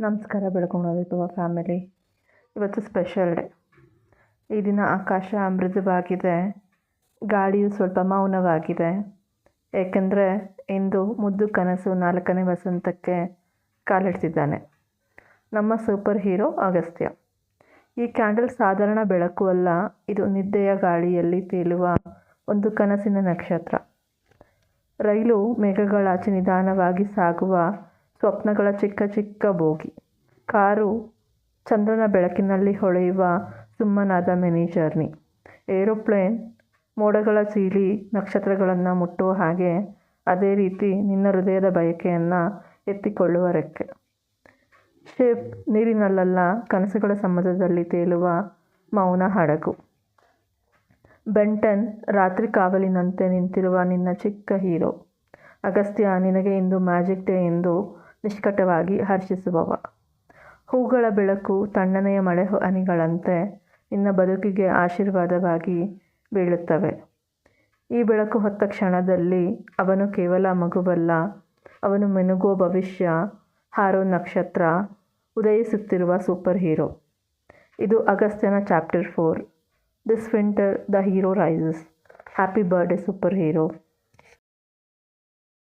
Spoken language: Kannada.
ನಮಸ್ಕಾರ ವಿಭವ ಫ್ಯಾಮಿಲಿ ಇವತ್ತು ಸ್ಪೆಷಲ್ ಡೇ ಈ ದಿನ ಆಕಾಶ ಅಮೃತವಾಗಿದೆ ಗಾಳಿಯು ಸ್ವಲ್ಪ ಮೌನವಾಗಿದೆ. ಏಕೆಂದರೆ ಇಂದು ಮುದ್ದು ಕನಸು ನಾಲ್ಕನೇ ವಸಂತಕ್ಕೆ ಕಾಲಿಡ್ತಿದ್ದಾನೆ. ನಮ್ಮ ಸೂಪರ್ ಹೀರೋ ಅಗಸ್ತ್ಯ. ಈ ಕ್ಯಾಂಡಲ್ ಸಾಧಾರಣ ಬೆಳಕು ಅಲ್ಲ, ಇದು ನಿದ್ದೆಯ ಗಾಳಿಯಲ್ಲಿ ತೇಲುವ ಒಂದು ಕನಸಿನ ನಕ್ಷತ್ರ. ರೈಲು ಮೇಘಗಳಾಚೆ ನಿಧಾನವಾಗಿ ಸಾಗುವ ಸ್ವಪ್ನಗಳ ಚಿಕ್ಕ ಚಿಕ್ಕ ಬೋಗಿ. ಕಾರು ಚಂದ್ರನ ಬೆಳಕಿನಲ್ಲಿ ಹೊಳೆಯುವ ಸುಮ್ಮನಾದ ಮಿನಿ ಜರ್ನಿ. ಏರೋಪ್ಲೇನ್, ಮೋಡಗಳ ಸೀಳಿ, ನಕ್ಷತ್ರಗಳನ್ನು ಮುಟ್ಟುವ ಹಾಗೆ ಅದೇ ರೀತಿ ನಿನ್ನ ಹೃದಯದ ಬಯಕೆಯನ್ನು ಎತ್ತಿಕೊಳ್ಳುವ ರೆಕ್ಕೆ. ಶೇಪ್, ನೀರಿನಲ್ಲಲ್ಲ, ಕನಸುಗಳ ಸಮುದ್ರದಲ್ಲಿ ತೇಲುವ ಮೌನ ಹಡಗು. ಬೆಂಟನ್, ರಾತ್ರಿ ಕಾವಲಿನಂತೆ ನಿಂತಿರುವ ನಿನ್ನ ಚಿಕ್ಕ ಹೀರೋ. ಅಗಸ್ತ್ಯ, ನಿನಗೆ ಇಂದು ಮ್ಯಾಜಿಕ್ ಡೇ ಎಂದು ನಿಷ್ಕಟವಾಗಿ ಹರ್ಷಿಸುವವ. ಹೂಗಳ ಬೆಳಕು ತಣ್ಣನೆಯ ಮಳೆ ಹನಿಗಳಂತೆ ನಿನ್ನ ಬದುಕಿಗೆ ಆಶೀರ್ವಾದವಾಗಿ ಬೀಳುತ್ತವೆ. ಈ ಬೆಳಕು ಹೊತ್ತ ಕ್ಷಣದಲ್ಲಿ ಅವನು ಕೇವಲ ಮಗುವಲ್ಲ, ಅವನು ಮೆನುಗೋ ಭವಿಷ್ಯ, ಹಾರೋ ನಕ್ಷತ್ರ, ಉದಯಿಸುತ್ತಿರುವ ಸೂಪರ್ ಹೀರೋ. ಇದು ಅಗಸ್ತ್ಯನ chapter four. This winter the hero rises. Happy birthday super hero.